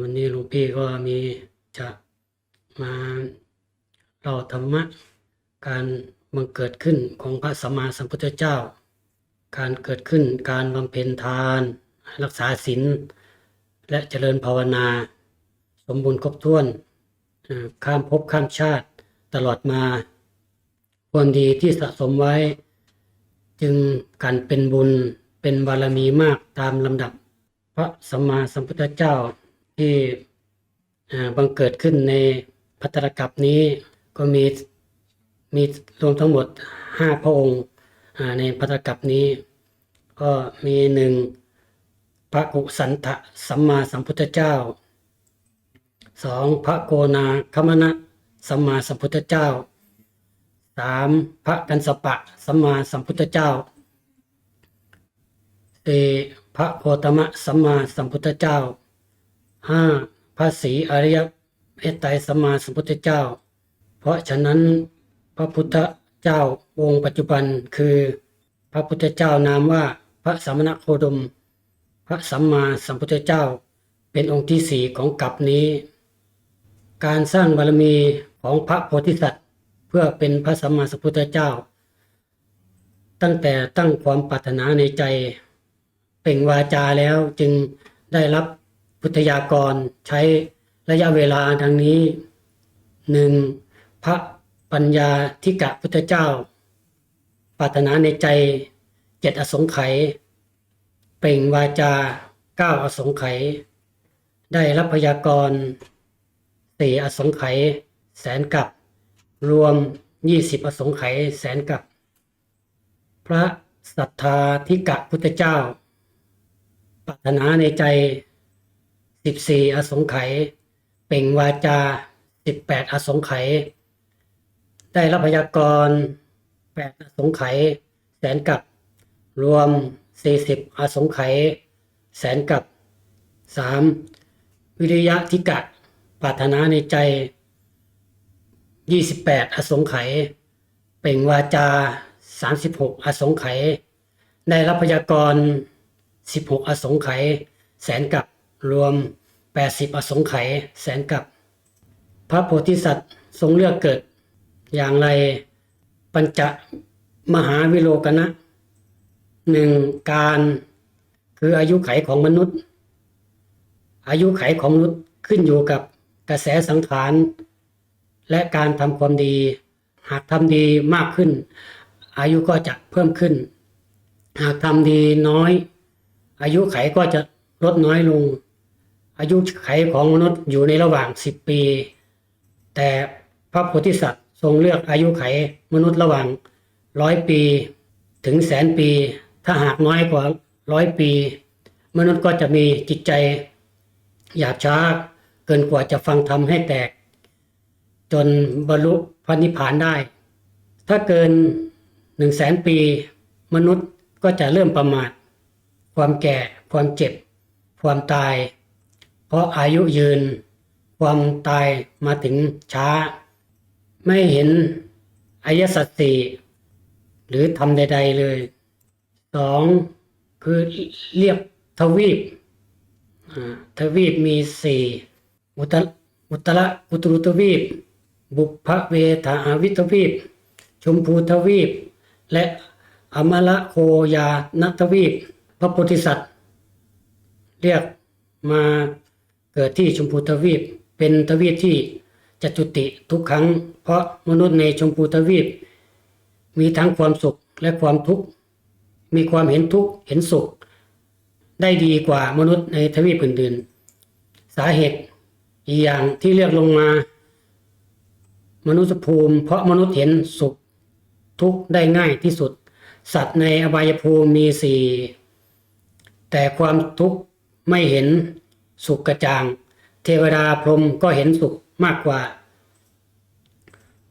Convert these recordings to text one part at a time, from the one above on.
วันนี้หลวงพี่ก็มีจะมาเล่าธรรมะ การบังเกิดขึ้นของพระสัมมาสัมพุทธเจ้า การเกิดขึ้นการบำเพ็ญทาน รักษาศีลและเจริญภาวนา สมบูรณ์ครบถ้วน ข้ามภพข้ามชาติตลอดมาความดีที่สะสมไว้ จึงการเป็นบุญเป็นบารมีมากตามลำดับ พระสัมมาสัมพุทธเจ้า ที่บังเกิดขึ้นในพัตตรกัปนี้ก็มีมีรวมทั้งหมดห้าพระองค์ในพัตตรกัปนี้ ก็มีหนึ่งพระกุสันทะสัมมาสัมพุทธเจ้าสองพระโกนาคมณะสัมมาสัมพุทธเจ้าสามพระกันสปะสัมมาสัมพุทธเจ้าสี่พระโคตมะสัมมาสัมพุทธเจ้า ห้าพระศรีอริยเมตไตรสัมมาสัมพุทธเจ้า เพราะฉะนั้นพระพุทธเจ้าองค์ปัจจุบันคือ พระพุทธเจ้านามว่าพระสมณโคดม พระสัมมาสัมพุทธเจ้า เป็นองค์ที่สี่ของกัปนี้ การสร้างบารมีของพระโพธิสัตว์ เพื่อเป็นพระสัมมาสัมพุทธเจ้า ตั้งแต่ตั้งความปรารถนาในใจ เป่งวาจาแล้วจึงได้รับ พุทธยากรใช้ระยะเวลาดังนี้หนึ่งพระปัญญาธิกะพุทธเจ้า ปรารถนาในใจเจ็ดอสงไขยเปล่งวาจาเก้าอสงไขยได้รับพยากรสี่อสงไขยแสนกับ รวมยี่สิบอสงไขยแสนกับ พระสัทธาธิกะพุทธเจ้าปรารถนาในใจ สิบสี่อสงไขยเป่งวาจาสิบแปดอสงไขยได้รับพยากรแปดอสงไขยแสนกับรวมสี่สิบอสงไขยแสนกับสามวิริยะธิกะปรารถนาในใจยี่สิบแปดอสงไขยเป่งวาจาสามสิบหกอสงไขยได้รับพยากร16อสงไขยแสนกับ รวม 80 อสงไขยแสนกับ พระโพธิสัตว์ทรงเลือกเกิด อย่างไรปัญจมหาวิโลกนะหนึ่งการคืออายุไขของมนุษย์ อายุไขของมนุษย์ขึ้นอยู่กับกระแสสังขาร และการทำความดี หากทำดีมากขึ้น อายุก็จะเพิ่มขึ้น หากทำดีน้อย อายุไขก็จะลดน้อยลง อายุไขของมนุษย์อยู่ในระหว่าง 10 ปี แต่พระโพธิสัตว์ทรงเลือกอายุไขมนุษย์ระหว่างร้อยปีถึงแสนปี ถ้าหากน้อยกว่าร้อยปี มนุษย์ก็จะมีจิตใจหยาบช้าเกินกว่าจะฟังธรรมให้แตก จนบรรลุพระนิพพานได้ ถ้าเกินหนึ่งแสนปี มนุษย์ก็จะเริ่มประมาท ความแก่ ความเจ็บ ความตาย เพราะอายุยืน ความตายมาถึงช้า ไม่เห็นอายสัตว์สี่หรือทำใด ๆเลยสองคือเรียกทวีปทวีปมีสี่อุตรอุตระอุตรุทวีป บุพเวทาวิทวีป ชมพูทวีป และอมละโคยานทวีป พระโพธิสัตว์ เรียกมา เกิดที่ชมพูทวีป เป็นทวีปที่จะจุติทุกครั้ง เพราะมนุษย์ในชมพูทวีป มีทั้งความสุขและความทุกข์มีความเห็นทุกข์เห็นสุข ได้ดีกว่ามนุษย์ในทวีปอื่นๆสาเหตุอีกอย่างที่เลือกลงมา มนุษยภูมิ เพราะมนุษย์เห็นสุข ทุกข์ได้ง่ายที่สุด สัตว์ในอบายภูมิมีสี่แต่ความทุกข์ไม่เห็น สุขกระจ่าง เทวดาพรหมก็เห็นสุขมากกว่า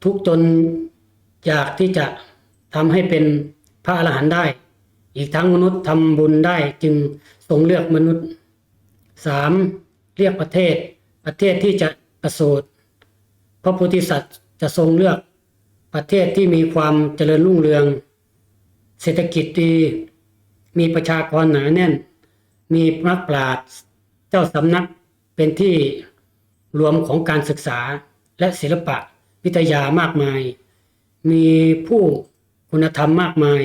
ทุกจนอยากที่จะทำให้เป็นพระอรหันต์ได้ อีกทั้งมนุษย์ทำบุญได้จึงทรงเลือกมนุษย์สามเรียกประเทศ ประเทศที่จะประสูติพระโพธิสัตว์จะทรงเลือกประเทศที่มีความเจริญรุ่งเรือง เศรษฐกิจดี มีประชากรหนาแน่น มีนักปราชญ์ เจ้าสำนักเป็นที่รวมของการศึกษาและศิลปะวิทยามากมาย มีผู้คุณธรรมมากมาย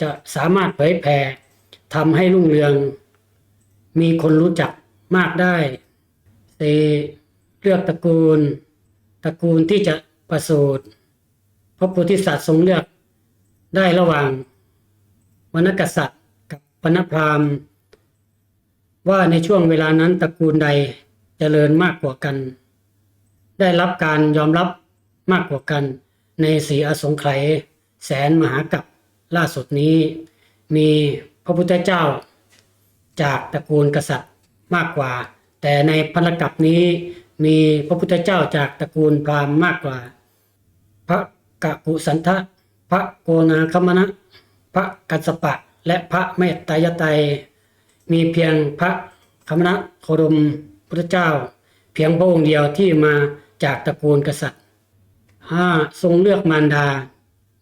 จะสามารถเผยแผ่ทำให้รุ่งเรือง มีคนรู้จักมากได้เซเลือกตระกูล ตระกูลที่จะประสูติพระโพธิสัตว์ทรงเลือกได้ระหว่างวรรณกษัตริย์กับปณพราหมณ์ ว่าในช่วงเวลานั้นตระกูลใดเจริญมากกว่ากัน ได้รับการยอมรับมากกว่ากัน ในสีอสงไขยแสนมหากับล่าสุดนี้ มีพระพุทธเจ้า จากตระกูลกษัตริย์มากกว่า แต่ในพันธกับนี้มีพระพุทธเจ้าจากตระกูลพราหมณ์มากกว่า พระกะกุสันทะ พระโกนาคมณะ พระกัสปะ และพระเมตตายไต มีเพียงพระคมณะโคดมพุทธเจ้า เพียงพระองค์เดียวที่มาจากตระกูลกษัตริย์ห้าทรงเลือกมารดา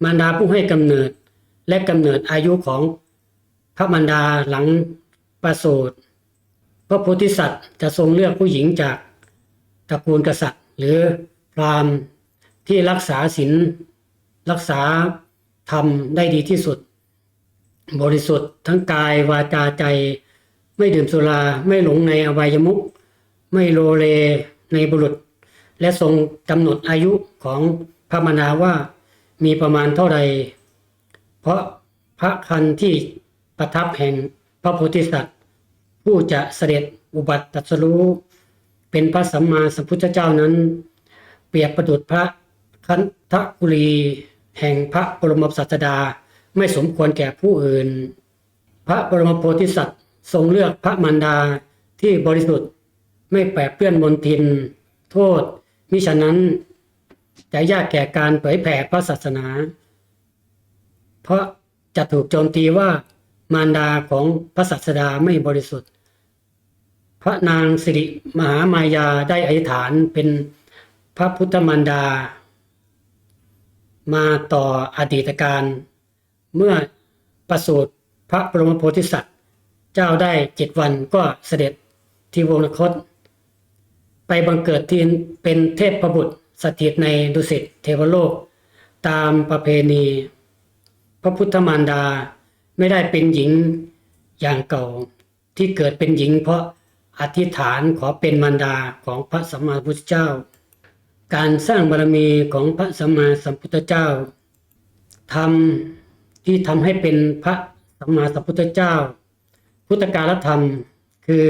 มารดาผู้ให้กำเนิดและกำเนิดอายุของพระมารดาหลังประสูติพระโพธิสัตว์จะทรงเลือกผู้หญิงจากตระกูลกษัตริย์ หรือพราหมณ์ที่รักษาศีลรักษาธรรมได้ดีที่สุด บริสุทธิ์ทั้งกายวาจาใจ ไม่ดื่มสุรา ไม่หลงในอวัยมุขไม่โลเลในบุรุษ และทรงกำหนดอายุของพระมารดาว่ามีประมาณเท่าใด เพราะพระคันที่ประทับแห่งพระโพธิสัตว์ ผู้จะเสด็จอุบัติตรัสรู้ เป็นพระสัมมาสัมพุทธเจ้านั้น เปรียบประดุจพระคันทกุลีแห่งพระบรมศาสดาไม่สมควรแก่ผู้อื่น พระบรมโพธิสัตว์ ทรงเลือกพระมารดาที่บริสุทธิ์ไม่แปดเปื้อนมนทิน โทษ มิฉะนั้นจะยากแก่การเผยแผ่พระศาสนา เพราะจะถูกโจมตีว่ามารดาของพระศาสดาไม่บริสุทธิ์ พระนางสิริมหามายาได้อธิษฐานเป็นพระพุทธมารดา มาต่ออดีตการ เมื่อประสูติพระบรมโพธิสัตว์ เจ้าได้เจ็ดวันก็เสด็จที่วงนคต ไปบังเกิดที่เป็นเทพประบุตรสถิตในดุสิตเทวโลก ตามประเพณี พระพุทธมารดาไม่ได้เป็นหญิงอย่างเก่าที่เกิดเป็นหญิงเพราะอธิษฐานขอเป็นมารดาของพระสัมมาสัมพุทธเจ้า การสร้างบารมีของพระสัมมาสัมพุทธเจ้าทำที่ทำให้เป็นพระสัมมาสัมพุทธเจ้า พุทธกาลธรรม คือ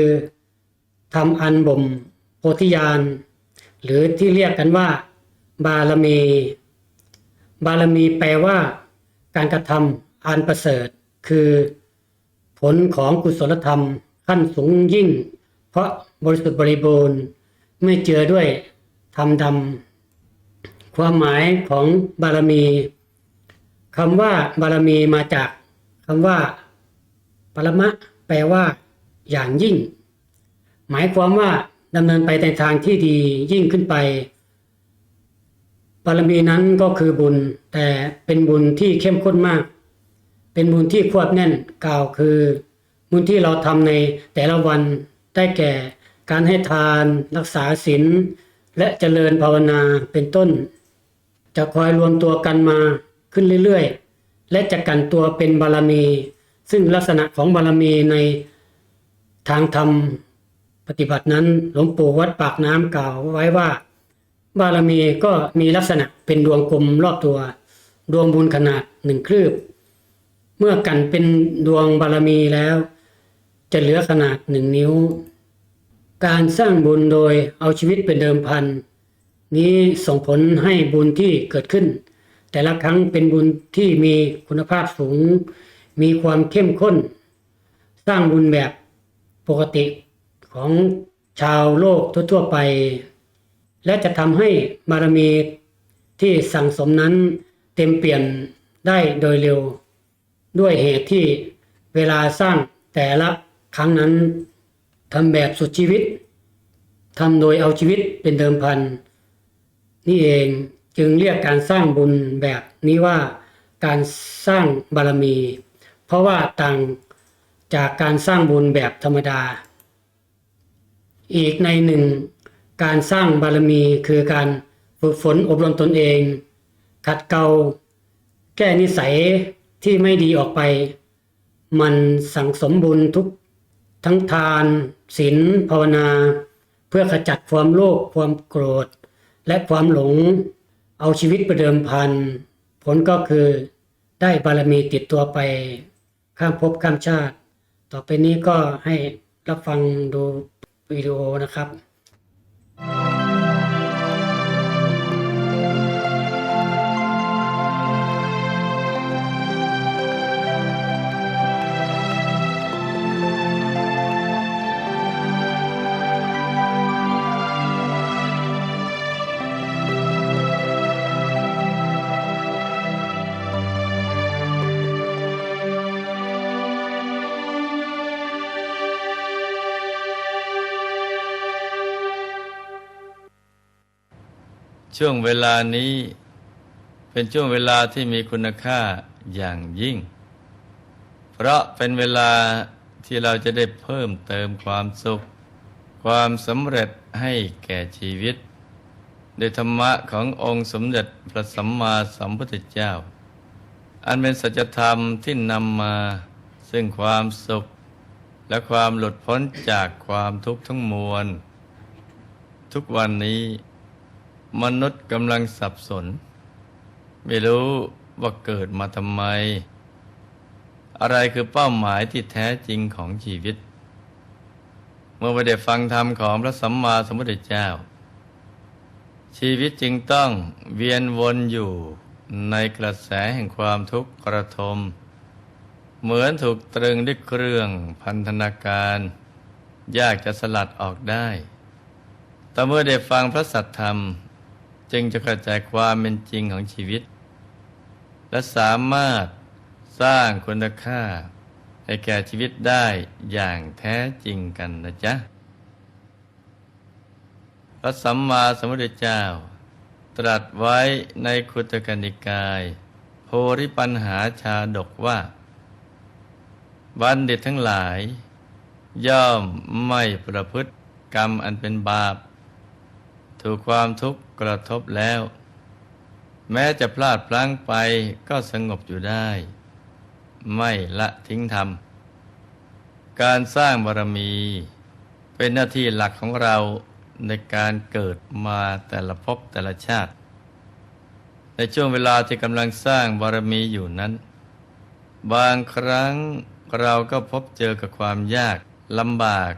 ทำอันบ่มโพธิญาณ หรือที่เรียกกันว่า บารมี บารมีแปลว่า การกระทำอันประเสริฐ คือ ผลของกุศลธรรมขั้นสูงยิ่ง เพราะบริสุทธิ์บริบูรณ์ไม่เจือด้วยธรรมดำความหมายของบารมีคำว่าบารมีมาจากคำว่า ปรมะ แปลว่า อย่างยิ่ง หมายความว่าดำเนินไปในทางที่ดียิ่งขึ้นไปบารมีนั้นก็คือบุญ แต่เป็นบุญที่เข้มข้นมาก เป็นบุญที่ควบแน่นกล่าวคือ บุญที่เราทำในแต่ละวันได้แก่การให้ทาน รักษาศีลและเจริญภาวนาเป็นต้น จะคอยรวมตัวกันมาขึ้นเรื่อยๆ และจะกันตัวเป็นบารมี ซึ่งลักษณะของบารมีในทางธรรมปฏิบัตินั้นหลวงปู่วัดปากน้ำกล่าวไว้ว่า บารมีก็มีลักษณะเป็นดวงกลมรอบตัว ดวงบุญขนาดหนึ่งครืบ เมื่อกันเป็นดวงบารมีแล้ว จะเหลือขนาดหนึ่งนิ้ว การสร้างบุญโดยเอาชีวิตเป็นเดิมพัน นี้ส่งผลให้บุญที่เกิดขึ้น แต่ละครั้งเป็นบุญที่มีคุณภาพสูง มีความเข้มข้น สร้างบุญแบบปกติของชาวโลกทั่วๆไป และจะทำให้บารมีที่สั่งสมนั้นเต็มเปลี่ยนได้โดยเร็ว ด้วยเหตุที่เวลาสร้างแต่ละครั้งนั้นทำแบบสุดชีวิตทำโดยเอาชีวิตเป็นเดิมพัน นี่เองจึงเรียกการสร้างบุญแบบนี้ว่าการสร้างบารมี เพราะว่าต่างจากการสร้างบุญแบบธรรมดา อีกในหนึ่ง การสร้างบารมีคือการฝึกฝนอบรมตนเอง ขัดเกลาแก้นิสัยที่ไม่ดีออกไป มันสั่งสมบุญทุกทั้งทานศีลภาวนา เพื่อขจัดความโลภความโกรธ และความหลง เอาชีวิตประเดิมพัน ผลก็คือได้บารมีติดตัวไป ข้ามภพข้ามชาติ ต่อไปนี้ก็ให้รับฟังดูวิดีโอนะครับ ช่วงเวลานี้เป็นช่วงเวลาที่มีคุณค่าอย่างยิ่ง เพราะเป็นเวลาที่เราจะได้เพิ่มเติมความสุข ความสำเร็จให้แก่ชีวิตโดยธรรมะขององค์สมเด็จพระสัมมาสัมพุทธเจ้า อันเป็นสัจธรรมที่นำมาซึ่งความสุข และความหลุดพ้นจากความทุกข์ทั้งมวล ทุกวันนี้ มนุษย์กำลังสับสน ไม่รู้ว่าเกิดมาทำไม อะไรคือเป้าหมายที่แท้จริงของชีวิต เมื่อไม่ได้ฟังธรรมของพระสัมมาสัมพุทธเจ้า ชีวิตจึงต้องเวียนวนอยู่ในกระแสแห่งความทุกข์กระทม เหมือนถูกตรึงด้วยเครื่องพันธนาการ ยากจะสลัดออกได้ แต่เมื่อได้ฟังพระสัทธรรม จึงจะเข้าใจความเป็นจริงของชีวิต และสามารถสร้างคุณค่า ให้แก่ชีวิตได้อย่างแท้จริงกันนะจ๊ะ พระสัมมาสัมพุทธเจ้า ตรัสไว้ในคุตกนิกาย โพริปัญหาชาดกว่า บัณฑิตทั้งหลาย ย่อมไม่ประพฤติกรรมอันเป็นบาป ถูกความทุกข์กระทบแล้ว แม้จะพลาดพลั้งไปก็สงบอยู่ได้ ไม่ละทิ้งธรรม การสร้างบารมี เป็นหน้าที่หลักของเราในการเกิดมาแต่ละภพแต่ละชาติ ในช่วงเวลาที่กำลังสร้างบารมีอยู่นั้น บางครั้งเราก็พบเจอกับความยากลำบาก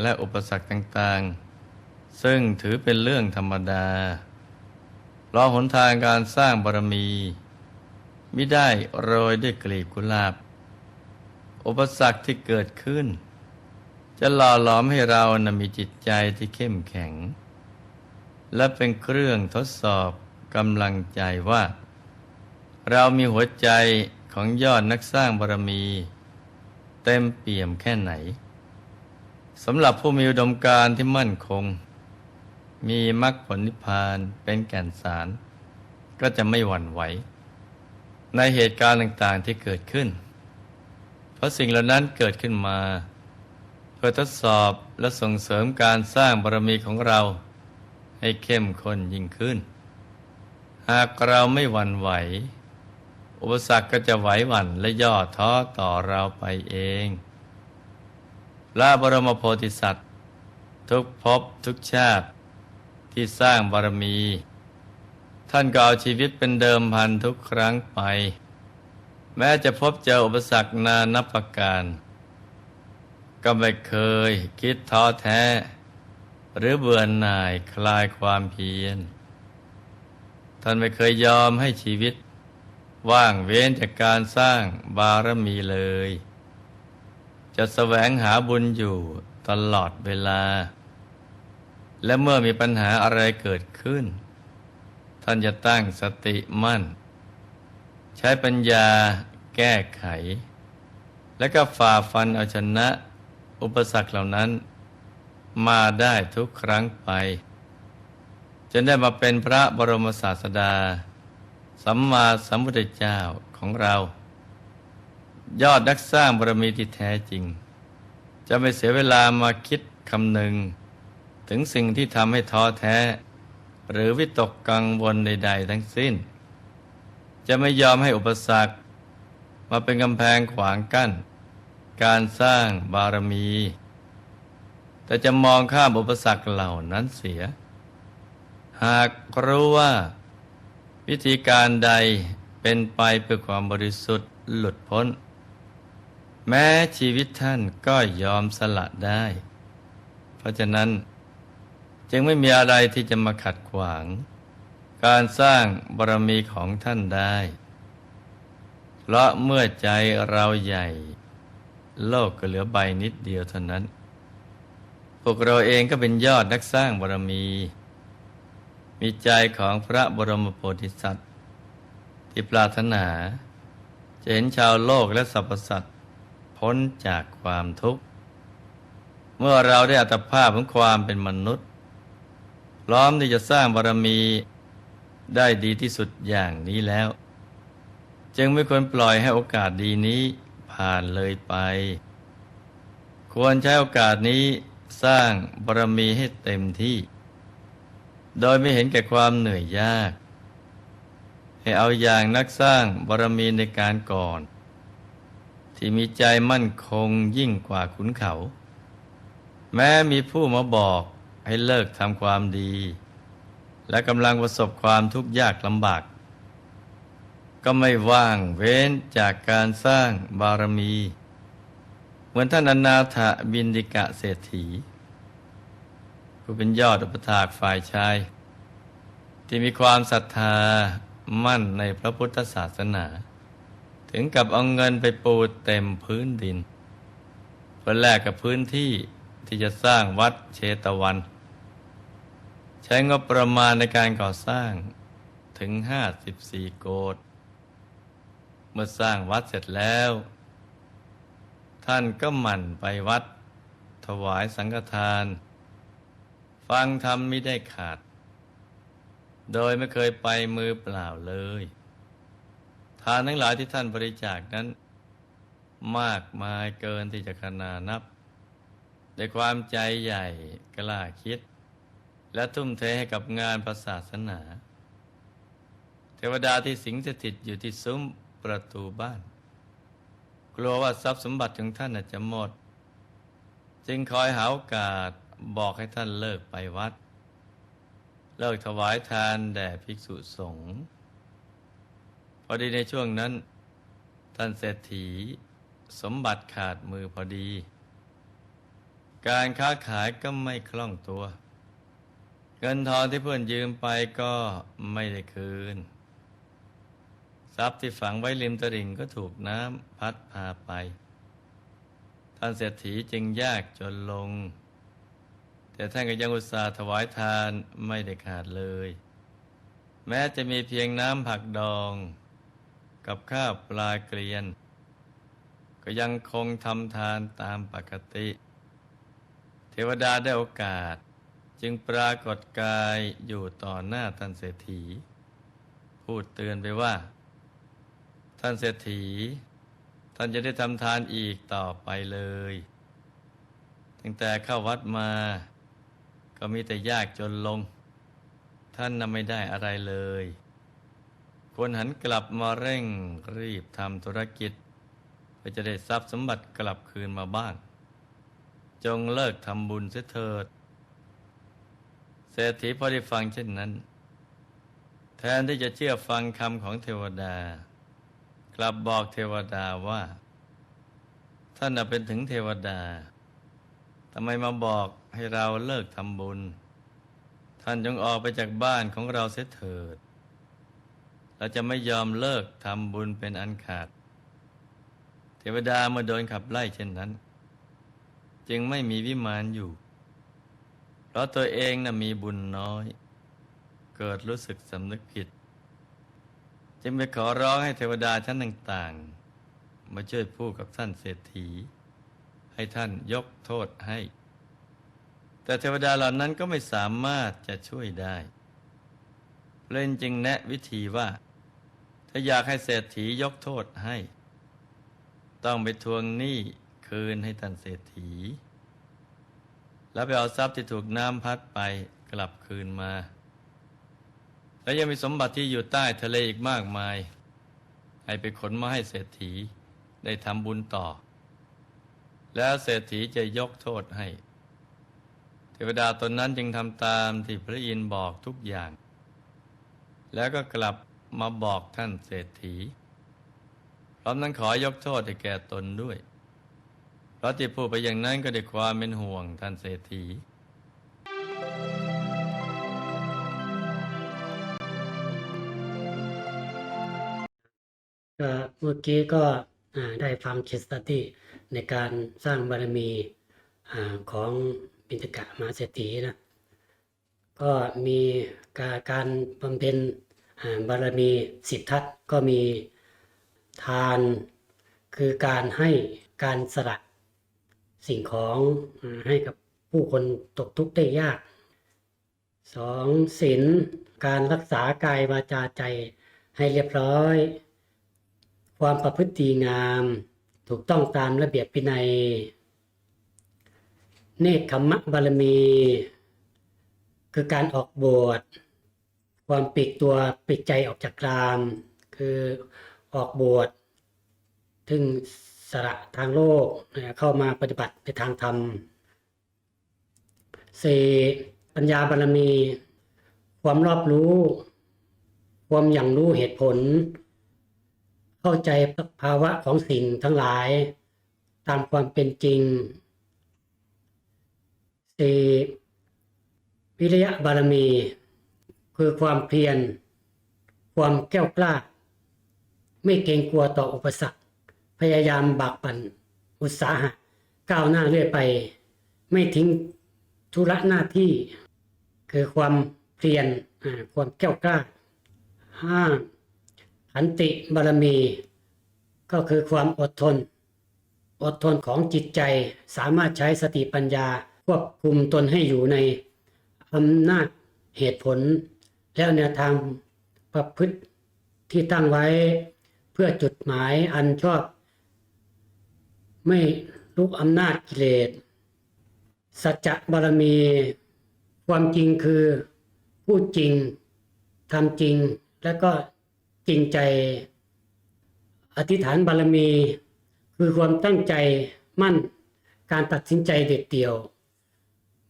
และอุปสรรคต่างๆ ซึ่งถือเป็นเรื่องธรรมดาเพราะหนทางการสร้างบารมีไมิได้โรยด้วยกลีบกุหลาบ อุปสรรคที่เกิดขึ้น จะหล่อหลอมให้เรานะมีจิตใจที่เข้มแข็ง และเป็นเครื่องทดสอบกำลังใจว่า เรามีหัวใจของยอดนักสร้างบารมี เต็มเปี่ยมแค่ไหนสำหรับผู้มีอุดมการที่มั่นคง มีมรรคผลนิพพานเป็นแก่นสาร ก็จะไม่หวั่นไหว ในเหตุการณ์ต่างๆที่เกิดขึ้น เพราะสิ่งเหล่านั้นเกิดขึ้นมา เพื่อทดสอบและส่งเสริมการสร้างบารมีของเราให้เข้มข้นยิ่งขึ้น หากเราไม่หวั่นไหว อุปสรรคก็จะไหวหวั่นและย่อท้อต่อเราไปเองพระบรมโพธิสัตว์ ทุกภพทุกชาติ ที่สร้างบารมี ท่านก็เอาชีวิตเป็นเดิมพันทุกครั้งไป แม้จะพบเจออุปสรรคนานับประการ ก็ไม่เคยคิดท้อแท้ หรือเบื่อหน่ายคลายความเพียร ท่านไม่เคยยอมให้ชีวิต ว่างเว้นจากการสร้างบารมีเลย จะแสวงหาบุญอยู่ตลอดเวลา และเมื่อมีปัญหาอะไรเกิดขึ้น ท่านจะตั้งสติมั่น ใช้ปัญญาแก้ไข และก็ฝ่าฟันเอาชนะ อุปสรรคเหล่านั้น มาได้ทุกครั้งไป จนได้มาเป็นพระบรมศาสดา สัมมาสัมพุทธเจ้าของเรา ยอดนักสร้างบารมีที่แท้จริง จะไม่เสียเวลามาคิดคำหนึ่ง ถึงสิ่งที่ทำให้ท้อแท้ หรือวิตกกังวลใด ๆ ทั้งสิ้น จะไม่ยอมให้อุปสรรค มาเป็นกำแพงขวางกั้น การสร้างบารมี แต่จะมองข้ามอุปสรรคเหล่านั้นเสีย หากรู้ว่า วิธีการใดเป็นไปเพื่อความบริสุทธิ์หลุดพ้น แม้ชีวิตท่านก็ยอมสละได้ เพราะฉะนั้น จึงไม่มีอะไรที่จะมาขัดขวาง การสร้างบารมีของท่านได้ เพราะเมื่อใจเราใหญ่ โลกก็เหลือใบนิดเดียวเท่านั้น พวกเราเองก็เป็นยอดนักสร้างบารมี มีใจของพระบรมโพธิสัตว์ ที่ปรารถนา จะเห็นชาวโลกและสรรพสัตว์พ้นจากความทุกข์ เมื่อเราได้อัตภาพของความเป็นมนุษย์ พร้อมที่จะสร้างบารมีได้ดีที่สุดอย่างนี้แล้ว จึงไม่ควรปล่อยให้โอกาสดีนี้ผ่านเลยไป ควรใช้โอกาสนี้สร้างบารมีให้เต็มที่ โดยไม่เห็นแก่ความเหนื่อยยาก ให้เอาอย่างนักสร้างบารมีในการก่อน ที่มีใจมั่นคงยิ่งกว่าขุนเขา แม้มีผู้มาบอก ให้เลิกทำความดี และกำลังประสบความทุกข์ยากลำบาก ก็ไม่ว่างเว้นจากการสร้างบารมี เหมือนท่านอนาถบินดิกะเศรษฐี ผู้เป็นยอดอุปถากฝ่ายชาย ที่มีความศรัทธามั่นในพระพุทธศาสนา ถึงกับเอาเงินไปปูเต็มพื้นดินเพื่อแลกกับพื้นที่ ที่จะสร้างวัดเชตวัน ใช้งบประมาณในการก่อสร้างถึง 54 โกดเมื่อสร้างวัดเสร็จแล้ว ท่านก็หมั่นไปวัด ถวายสังฆทาน ฟังธรรมไม่ได้ขาด โดยไม่เคยไปมือเปล่าเลย ทานทั้งหลายที่ท่านบริจาคนั้น มากมายเกินที่จะขนานับ ด้วยความใจใหญ่กล้าคิด และทุ่มเทให้กับงานประศาสนา เทวดาที่สิงสถิตอยู่ที่ซุ้มประตูบ้าน กลัวว่าทรัพย์สมบัติของท่านอาจจะหมด จึงคอยหาโอกาสบอกให้ท่านเลิกไปวัด เลิกถวายทานแด่ภิกษุสงฆ์พอดีในช่วงนั้น ท่านเศรษฐีสมบัติขาดมือพอดี การค้าขายก็ไม่คล่องตัว เงินทองที่เพื่อนยืมไปก็ไม่ได้คืน ทรัพย์ที่ฝังไว้ริมตลิ่งก็ถูกน้ำพัดพาไป ท่านเศรษฐีจึงยากจนลง แต่ท่านก็ยังอุตส่าห์ถวายทานไม่ได้ขาดเลย แม้จะมีเพียงน้ำผักดอง กับข้าวปลาเกลียน ก็ยังคงทำทานตามปกติ เทวดาได้โอกาส จึงปรากฏกายอยู่ต่อหน้าท่านเศรษฐี พูดเตือนไปว่า ท่านเศรษฐี ท่านจะได้ทำทานอีกต่อไปเลย ตั้งแต่เข้าวัดมา ก็มีแต่ยากจนลง ท่านน่ะไม่ได้อะไรเลยควรหันกลับมาเร่งรีบทำธุรกิจเพื่อจะได้ทรัพย์สมบัติกลับคืนมาบ้าง จงเลิกทำบุญเสียเถิด เศรษฐีพอได้ฟังเช่นนั้น แทนที่จะเชื่อฟังคำของเทวดา กลับบอกเทวดาว่า ท่านเป็นถึงเทวดาทำไมมาบอกให้เราเลิกทำบุญ ท่านจงออกไปจากบ้านของเราเสียเถิด เราจะไม่ยอมเลิกทำบุญเป็นอันขาด เทวดาเมื่อโดนขับไล่เช่นนั้น จึงไม่มีวิมานอยู่ เพราะตัวเองน่ะมีบุญน้อย เกิดรู้สึกสำนึกผิด จึงไปขอร้องให้เทวดาชั้นต่างๆ มาช่วยพูดกับท่านเศรษฐี ให้ท่านยกโทษให้ แต่เทวดาเหล่านั้นก็ไม่สามารถจะช่วยได้เล่นจึงแนะวิธีว่า ถ้าอยากให้เศรษฐียกโทษให้ ต้องไปทวงหนี้ คืนให้ท่านเศรษฐี แล้วไปเอาทรัพย์ที่ถูกน้ำพัดไปกลับคืนมา และยังมีสมบัติที่อยู่ใต้ทะเลอีกมากมาย ให้ไปขนมาให้เศรษฐีได้ทำบุญต่อ แล้วเศรษฐีจะยกโทษให้ เทวดาตนนั้นจึงทำตามที่พระอินทร์บอกทุกอย่าง แล้วก็กลับมาบอกท่านเศรษฐีพร้อมนั้นขอยกโทษให้แก่ตนด้วย เพราะที่พูดไปอย่างนั้นก็ด้วยความเป็นห่วงท่านเศรษฐีก็เมื่อกี้ก็ได้ฟังเคสตี้ในการสร้างบารมีอของบิณฑกะมาเศรษฐีนะ ก็มีการการบำเพ็ญบารมีสิทธัตก็มีทานคือการให้การสละ สิ่งของให้กับผู้คนตกทุกข์ได้ยากสองศีลการรักษากายวาจาใจให้เรียบร้อย ความประพฤติงาม ถูกต้องตามระเบียบวินัย เนคขมมะบารมี คือการออกบวชความปลีกตัวปลีกใจออกจากกราม คือออกบวชถึง สละทางโลกเข้ามาปฏิบัติในทางธรรมสี่ปัญญาบารมี ความรอบรู้ ความอย่างรู้เหตุผล เข้าใจภาวะของสิ่งทั้งหลาย ตามความเป็นจริงสี่วิริยะบารมี คือความเพียรความแก้วกล้า ไม่เกรงกลัวต่ออุปสรรค พยายามบากบั่นอุตสาหะก้าวหน้าเรื่อยไป ไม่ทิ้งธุระหน้าที่ คือความเพียรความแก้วกล้าห้าขันติบารมี ก็คือความอดทน อดทนของจิตใจสามารถใช้สติปัญญาควบคุมตนให้อยู่ในอำนาจเหตุผล แล้วแนวทางประพฤติที่ตั้งไว้เพื่อจุดหมายอันชอบ ไม่ลุกอำนาจกิเลส สัจจะบารมี ความจริงคือพูดจริงทำจริงและก็จริงใจ อธิษฐานบารมี คือความตั้งใจมั่นการตัดสินใจเด็ดเดี่ยว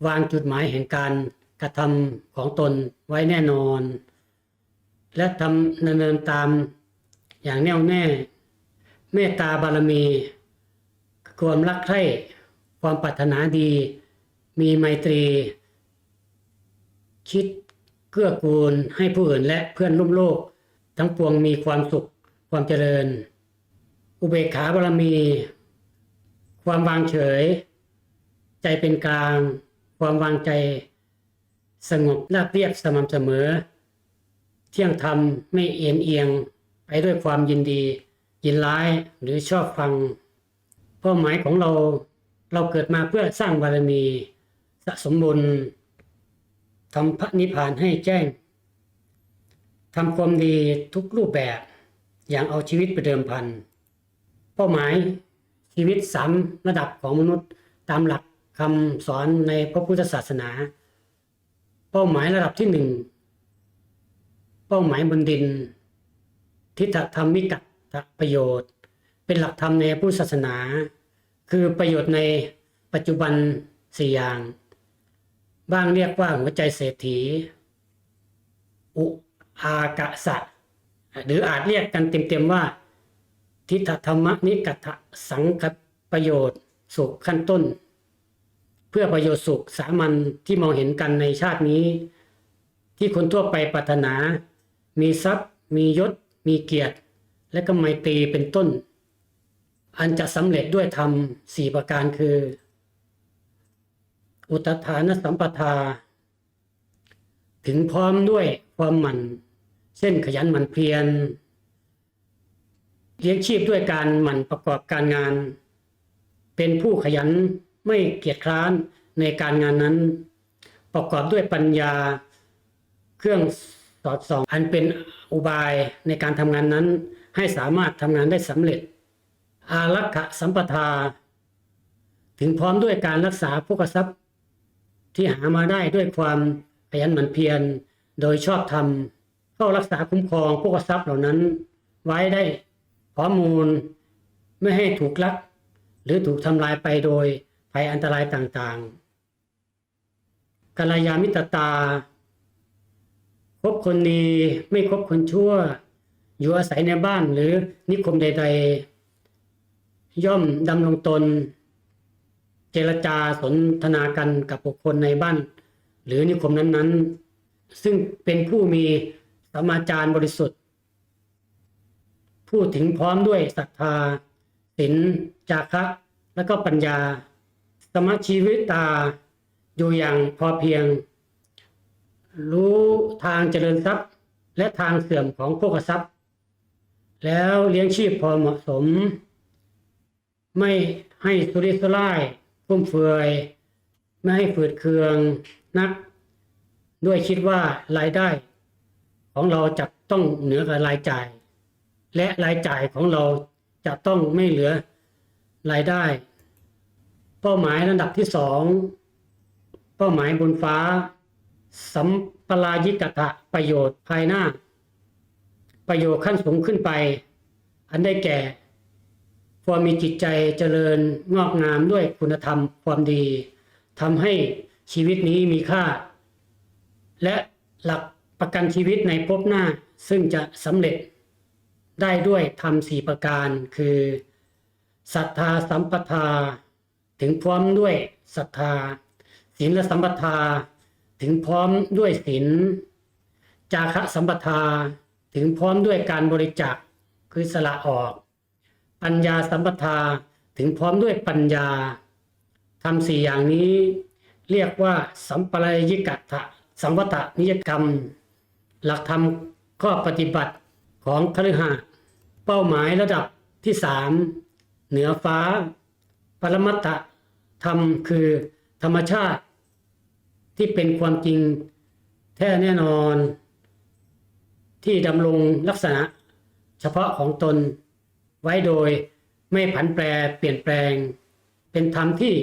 วางจุดหมายแห่งการกระทำของตนไว้แน่นอน และทำดำเนินตามอย่างแน่วแน่ เมตตาบารมี ความรักใคร่ความปรารถนาดี มีไมตรี คิดเกื้อกูลให้ผู้อื่นและเพื่อนร่วมโลก ทั้งปวงมีความสุขความเจริญ อุเบกขาบารมี ความวางเฉย ใจเป็นกลาง ความวางใจ สงบราบเรียบสม่ำเสมอ เที่ยงธรรมไม่เอียงเอียง ไปด้วยความยินดี ยินร้ายหรือชอบฟัง เป้าหมายของเราเราเกิดมาเพื่อสร้างบารมีสะสมบุญทำพระนิพพานให้แจ้งทำความดีทุกรูปแบบ อย่างเอาชีวิตไปเดิมพัน เป้าหมายชีวิตสามระดับของมนุษย์ตามหลักคำสอนในพระพุทธศาสนา เป้าหมายระดับที่หนึ่งเป้าหมายบนดิน ทิฏฐธรรมิกัตประโยชน์ เป็นหลักธรรมในพุทธศาสนา คือประโยชน์ในปัจจุบันสี่อย่าง บ้างเรียกว่าหัวใจเศรษฐี อุอากะสะหรืออาจเรียกกันเต็มๆว่า ทิฏฐธรรมนิกัตสังคประโยชน์สุขขั้นต้น เพื่อประโยชน์สุขสามัญที่มองเห็นกันในชาตินี้ ที่คนทั่วไปปรารถนา มีทรัพย์ มียศ มีเกียรติ และก็ไมตรีเป็นต้น อันจะสำเร็จด้วยธรรมสี่ประการคือ อุตฐานสัมปทา ถึงพร้อมด้วยความหมั่น เช่นขยันหมั่นเพียรเลี้ยงชีพด้วยการหมั่นประกอบการงาน เป็นผู้ขยันไม่เกียจคร้านในการงานนั้น ประกอบด้วยปัญญา เครื่องสอดส่อง อันเป็นอุบายในการทำงานนั้น ให้สามารถทำงานได้สำเร็จ อารักขสัมปทา ถึงพร้อมด้วยการรักษาพวกทรัพย์ที่หามาได้ด้วยความขยันหมั่นเพียรโดยชอบธรรมเข้ารักษาคุ้มครองพวกทรัพย์เหล่านั้น ไว้ได้ข้อมูลไม่ให้ถูกลัก หรือถูกทำลายไปโดยภัยอันตรายต่างๆกัลยามิตรตาคบคนดีไม่คบคนชั่ว อยู่อาศัยในบ้านหรือนิคมใด ๆ ย่อมดำรงตน เจรจาสนทนากันกับบุคคลในบ้าน หรือนิคมนั้นๆ ซึ่งเป็นผู้มีสมาจารบริสุทธิ์ พูดถึงพร้อมด้วยศรัทธาศีลจาคะและก็ปัญญา สมาชีวิตาอยู่อย่างพอเพียง รู้ทางเจริญทรัพย์ และทางเสื่อมของพวกทรัพย์ แล้วเลี้ยงชีพพอเหมาะสม ไม่ให้สุริสุร่ายฟุ่มเฟือย ไม่ให้ฝืดเคืองนัก ด้วยคิดว่ารายได้ ของเราจะต้องเหนือกับรายจ่าย และรายจ่ายของเราจะต้องไม่เหลือรายได้ เป้าหมายระดับที่สองเป้าหมายบนฟ้า สัมปรายิกตะประโยชน์ภายหน้า ประโยชน์ขั้นสูงขึ้นไป อันได้แก่ ความมีจิตใจเจริญงอกงามด้วยคุณธรรมความดีทำให้ชีวิตนี้มีค่า และหลักประกันชีวิตในภพหน้าซึ่งจะสำเร็จได้ด้วยธรรมสี่ประการคือศรัทธาสัมปทา ถึงพร้อมด้วยศรัทธาศีลและสัมปทา ถึงพร้อมด้วยศีลจาคะสัมปทา ถึงพร้อมด้วยการบริจาคคือสละออก ปัญญาสัมปทาถึงพร้อมด้วยปัญญาทำสี่อย่างนี้เรียกว่า สัมปรายยิกัตถะสัมวัตนิยกรรม หลักธรรมข้อปฏิบัติของคฤหาสน์เป้าหมายระดับที่สามเหนือฟ้า ปรมัตถธรรมคือธรรมชาติ ที่เป็นความจริงแท้แน่นอน ที่ดำรงลักษณะ เฉพาะของตน ไว้โดยไม่ผันแปรเปลี่ยนแปลง เป็นธรรมที่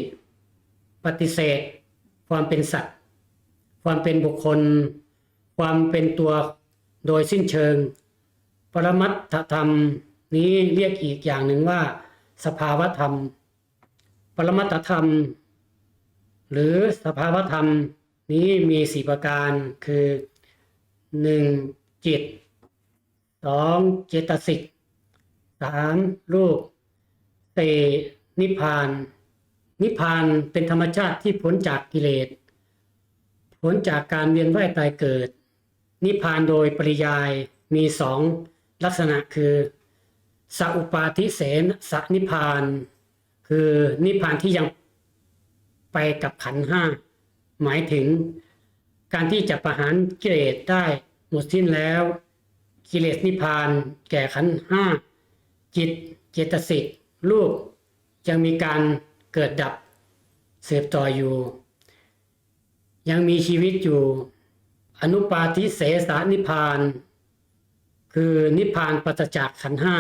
ปฏิเสธ ความเป็นสัตว์ ความเป็นบุคคล ความเป็นตัวโดยสิ้นเชิง ปรมัตถธรรมนี้เรียกอีกอย่างหนึ่งว่า สภาวธรรม ปรมัตถธรรม หรือสภาวธรรมนี้มีสี่ประการคือหนึ่งจิตสองเจตสิก สามรูปสี่นิพพาน นิพพานเป็นธรรมชาติที่พ้นจากกิเลสพ้นจากการเวียนว่ายตายเกิด นิพพานโดยปริยายมีสองลักษณะคือสัอุปาทิเสนสนิพพาน คือนิพพานที่ยังไปกับขันห้าหมายถึงการที่จะประหารกิเลสได้หมดสิ้นแล้ว กิเลสนิพพานแก่ขันห้า จิตเจตสิกรูปยังมีการเกิดดับเสืบต่ออยู่ ยังมีชีวิตอยู่ อนุปาทิเสสานิพาน คือนิพานปัจจากขันห้า